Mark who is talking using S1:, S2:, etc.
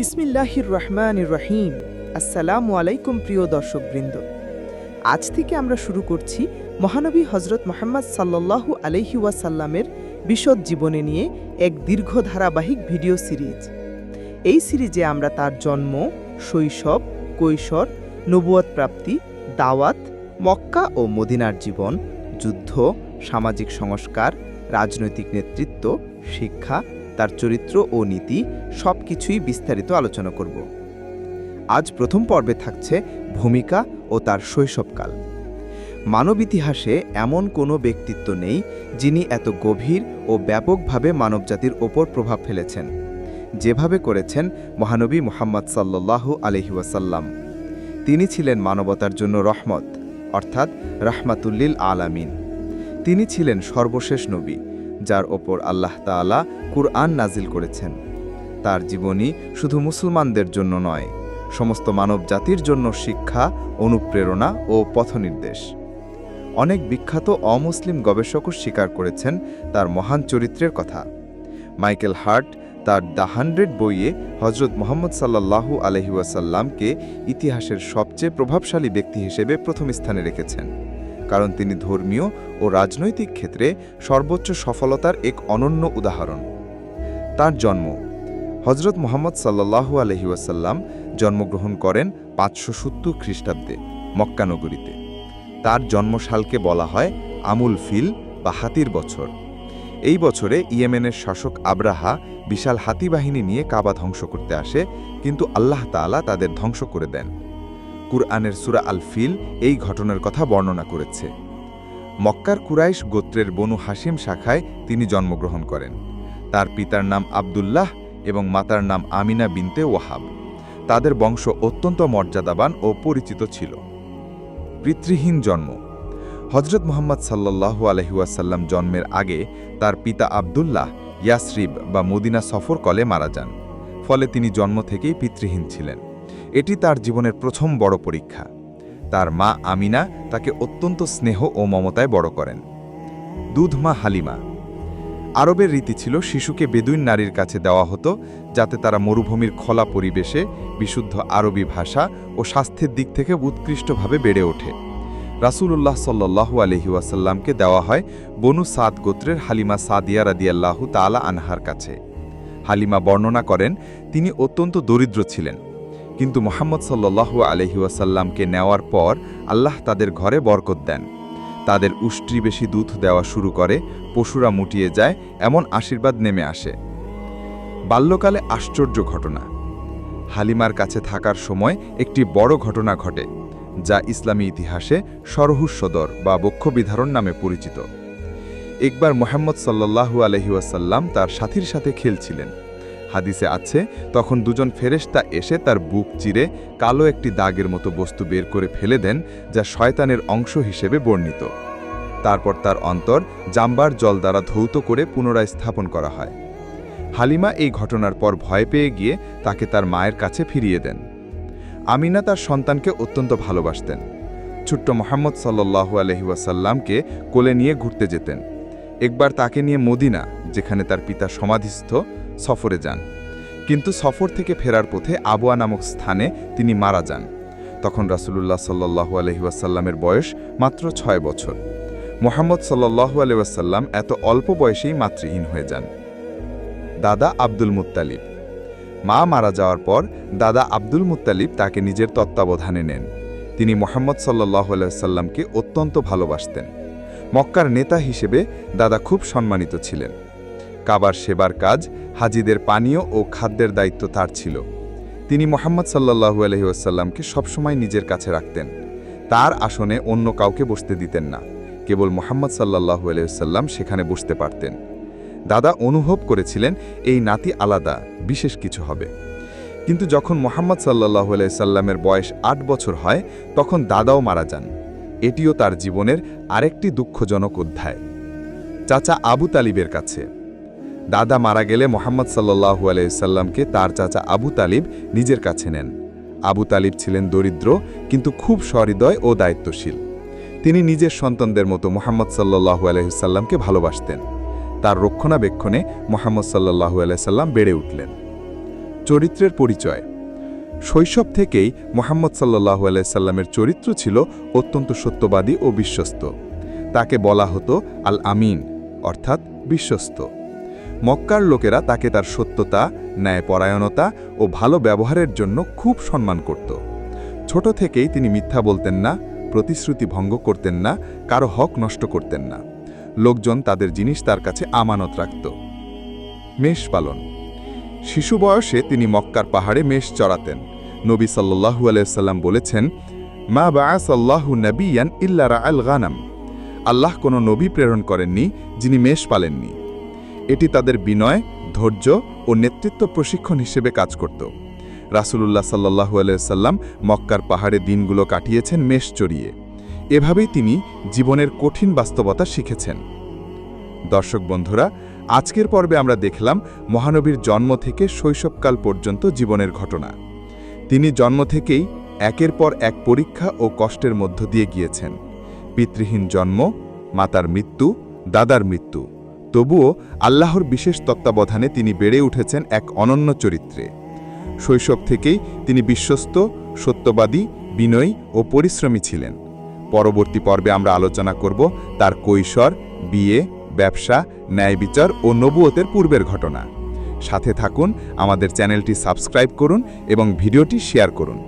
S1: বিসমিল্লাহির রহমান রহিম। আসসালামু আলাইকুম প্রিয় দর্শকবৃন্দ। আজ থেকে আমরা শুরু করছি মহানবী হজরত মোহাম্মদ সাল্লাল্লাহু আলহি ওয়াসাল্লামের বিশদ জীবনে নিয়ে এক দীর্ঘ ধারাবাহিক ভিডিও সিরিজ। এই সিরিজে আমরা তার জন্ম, শৈশব, কৈশোর নবুয়ত প্রাপ্তি, দাওয়াত, মক্কা ও মদিনার জীবন, যুদ্ধ, সামাজিক সংস্কার, রাজনৈতিক নেতৃত্ব, শিক্ষা তার চরিত্র ও নীতি সব কিছুই বিস্তারিত আলোচনা করব। আজ প্রথম পর্বে থাকছে ভূমিকা ও তার শৈশবকাল। মানব ইতিহাসে এমন কোনো ব্যক্তিত্ব নেই যিনি এত গভীর ও ব্যাপকভাবে মানবজাতির ওপর প্রভাব ফেলেছেন, যেভাবে করেছেন মহানবী মোহাম্মদ সাল্লাল্লাহু আলহি ওয়াসাল্লাম। তিনি ছিলেন মানবতার জন্য রহমত, অর্থাৎ রাহমাতুল্লিল আলামিন। তিনি ছিলেন সর্বশেষ নবী। যার ওপর আল্লাহ তাআলা কুরআন নাজিল করেছেন। তার জীবনী শুধু মুসলমানদের জন্য নয়, সমস্ত মানব জাতির জন্য শিক্ষা, অনুপ্রেরণা ও পথনির্দেশ। অনেক বিখ্যাত অমুসলিম গবেষকও স্বীকার করেছেন তার মহান চরিত্রের কথা। মাইকেল হার্ট তার দ্য হান্ড্রেড বইয়ে হজরত মোহাম্মদ সাল্লাল্লাহু আলহি ওয়াসাল্লামকে ইতিহাসের সবচেয়ে প্রভাবশালী ব্যক্তি হিসেবে প্রথম স্থানে রেখেছেন। কারণ তিনি ধর্মীয় ও রাজনৈতিক ক্ষেত্রে সর্বোচ্চ সফলতার এক অনন্য উদাহরণ। তার জন্ম। হজরত মোহাম্মদ সাল্লাল্লাহু আলহি ওয়াসাল্লাম জন্মগ্রহণ করেন পাঁচশো সত্তর খ্রিস্টাব্দে মক্কানগরীতে তার জন্মসালকে বলা হয় আমুল ফিল বা হাতির বছর। এই বছরে ইয়েমেনের শাসক আব্রাহা বিশাল হাতি বাহিনী নিয়ে কাবা ধ্বংস করতে আসে, কিন্তু আল্লাহ তাআলা তাদের ধ্বংস করে দেন। কুরআনের সুরা আল ফিল এই ঘটনার কথা বর্ণনা করেছে। মক্কার কুরাইশ গোত্রের বনু হাসিম শাখায় তিনি জন্মগ্রহণ করেন। তার পিতার নাম আবদুল্লাহ এবং মাতার নাম আমিনা বিনতে ওয়াহাব। তাদের বংশ অত্যন্ত মর্যাদাবান ও পরিচিত ছিল। পিতৃহীন জন্ম। হজরত মোহাম্মদ সাল্লাল্লাহু আলহিউসাল্লাম জন্মের আগে তার পিতা আবদুল্লাহ ইয়াসরিব বা মদিনা সফর কলে মারা যান। ফলে তিনি জন্ম থেকেই পিতৃহীন ছিলেন। এটি তার জীবনের প্রথম বড় পরীক্ষা। তার মা আমিনা তাকে অত্যন্ত স্নেহ ও মমতায় বড় করেন। দুধ মা হালিমা। আরবের রীতি ছিল, শিশুকে বেদুইন নারীর কাছে দেওয়া হতো, যাতে তারা মরুভূমির খোলা পরিবেশে বিশুদ্ধ আরবি ভাষা ও স্বাস্থ্যের দিক থেকে উৎকৃষ্টভাবে বেড়ে ওঠে। রাসূলুল্লাহ সাল্লাল্লাহু আলহি ওয়াসাল্লামকে দেওয়া হয় বনু সাদ গোত্রের হালিমা সাদিয়া রাদিয়াল্লাহু তালা আনহার কাছে। হালিমা বর্ণনা করেন, তিনি অত্যন্ত দরিদ্র ছিলেন। কিন্তু মোহাম্মদ সাল্লাল্লাহু আলহি ওয়াসাল্লামকে নেওয়ার পর আল্লাহ তাদের ঘরে বরকত দেন। তাদের উষ্ট্রি বেশি দুধ দেওয়া শুরু করে, পশুরা মুটিয়ে যায়, এমন আশীর্বাদ নেমে আসে। বাল্যকালে আশ্চর্য ঘটনা। হালিমার কাছে থাকার সময় একটি বড় ঘটনা ঘটে, যা ইসলামী ইতিহাসে সরহুসদর বা বক্ষবিধারণ নামে পরিচিত। একবার মোহাম্মদ সাল্লাল্লাহু আলহিউসাল্লাম তার সাথীর সাথে খেলছিলেন। হাদিসে আছে, তখন দুজন ফেরেশতা এসে তার বুক চিরে কালো একটি দাগের মতো বস্তু বের করে ফেলে দেন, যা শয়তানের অংশ হিসেবে বর্ণিত। তারপর তার অন্তর জাম্বার জল দ্বারা ধৌত করে পুনরায় স্থাপন করা হয়। হালিমা এই ঘটনার পর ভয় পেয়ে গিয়ে তাকে তার মায়ের কাছে ফিরিয়ে দেন। আমিনা তার সন্তানকে অত্যন্ত ভালোবাসতেন। ছোট্ট মোহাম্মদ সাল্লাহু আলহিউসাল্লামকে কোলে নিয়ে ঘুরতে যেতেন। একবার তাকে নিয়ে মদিনা, যেখানে তার পিতা সমাধিস্থ সফরে যান। কিন্তু সফর থেকে ফেরার পথে আবুয়া নামক স্থানে তিনি মারা যান। তখন রাসুলুল্লাহ সাল্লাহু আলহিউসাল্লামের বয়স মাত্র ছয় বছর। মোহাম্মদ সাল্লাহু আলহিউসাল্লাম এত অল্প বয়সেই মাতৃহীন হয়ে যান। দাদা আব্দুল মুত্তালিব। মা মারা যাওয়ার পর দাদা আব্দুল মুত্তালিব তাকে নিজের তত্ত্বাবধানে নেন। তিনি মোহাম্মদ সাল্লাহ সাল্লামকে অত্যন্ত ভালোবাসতেন। মক্কার নেতা হিসেবে দাদা খুব সম্মানিত ছিলেন। কাবার সেবার কাজ, হাজিদের পানীয় ও খাদ্যের দায়িত্ব তার ছিল। তিনি মোহাম্মদ সাল্লাহু আলহিউসাল্লামকে সবসময় নিজের কাছে রাখতেন। তার আসনে অন্য কাউকে বসতে দিতেন না, কেবল মোহাম্মদ সাল্লাহু আলহিউসাল্লাম সেখানে বসতে পারতেন। দাদা অনুভব করেছিলেন, এই নাতি আলাদা, বিশেষ কিছু হবে। কিন্তু যখন মোহাম্মদ সাল্লাহ সাল্লামের বয়স আট বছর হয়, তখন দাদাও মারা যান। এটিও তার জীবনের আরেকটি দুঃখজনক অধ্যায়। চাচা আবু তালিবের কাছে। দাদা মারা গেলে মোহাম্মদ সাল্লাহু আলাইসাল্লামকে তার চাচা আবু তালিব নিজের কাছে নেন। আবু তালিব ছিলেন দরিদ্র, কিন্তু খুব সহৃদয় ও দায়িত্বশীল। তিনি নিজের সন্তানদের মতো মোহাম্মদ সাল্লাহু আলহিসাল্লামকে ভালোবাসতেন। তার রক্ষণাবেক্ষণে মোহাম্মদ সাল্লাহু আলাইসাল্লাম বেড়ে উঠলেন। চরিত্রের পরিচয়। শৈশব থেকেই মোহাম্মদ সাল্লাহ আলাইসাল্লামের চরিত্র ছিল অত্যন্ত সত্যবাদী ও বিশ্বস্ত। তাকে বলা হতো আল আমিন অর্থাৎ বিশ্বস্ত। মক্কার লোকেরা তাকে তার সত্যতা, ন্যায়পরায়ণতা ও ভালো ব্যবহারের জন্য খুব সম্মান করত। ছোট থেকেই তিনি মিথ্যা বলতেন না, প্রতিশ্রুতি ভঙ্গ করতেন না, কারও হক নষ্ট করতেন না। লোকজন তাদের জিনিস তার কাছে আমানত রাখত। মেষ পালন। শিশু বয়সে তিনি মক্কার পাহাড়ে মেষ চড়াতেন। নবী সাল্লাহু আলাইসাল্লাম বলেছেন, মা বায়াস আল্লাহু নবিয়ান ইল্লারা আল গানাম। আল্লাহ কোনো নবী প্রেরণ করেননি যিনি মেষ পালেননি। এটি তাদের বিনয়, ধৈর্য ও নেতৃত্ব প্রশিক্ষণ হিসেবে কাজ করত। রাসূলুল্লাহ সাল্লাহু আলাইসাল্লাম মক্কার পাহাড়ে দিনগুলো কাটিয়েছেন মেষ চড়িয়ে। এভাবেই তিনি জীবনের কঠিন বাস্তবতা শিখেছেন। দর্শক বন্ধুরা, আজকের পর্বে আমরা দেখলাম মহানবীর জন্ম থেকে শৈশবকাল পর্যন্ত জীবনের ঘটনা। তিনি জন্ম থেকেই একের পর এক পরীক্ষা ও কষ্টের মধ্য দিয়ে গিয়েছেন। পিতৃহীন জন্ম, মাতার মৃত্যু, দাদার মৃত্যু। তবুও আল্লাহর বিশেষ তত্ত্বাবধানে তিনি বেড়ে উঠেছেন এক অনন্য চরিত্রে। শৈশব থেকেই তিনি বিশ্বস্ত, সত্যবাদী, বিনয়ী ও পরিশ্রমী ছিলেন। পরবর্তী পর্বে আমরা আলোচনা করব তার কৈশোর, বিয়ে, ব্যবসা ন্যায় বিচার ও নবুয়তের পূর্বের ঘটনা। সাথে থাকুন, আমাদের চ্যানেলটি সাবস্ক্রাইব করুন এবং ভিডিওটি শেয়ার করুন।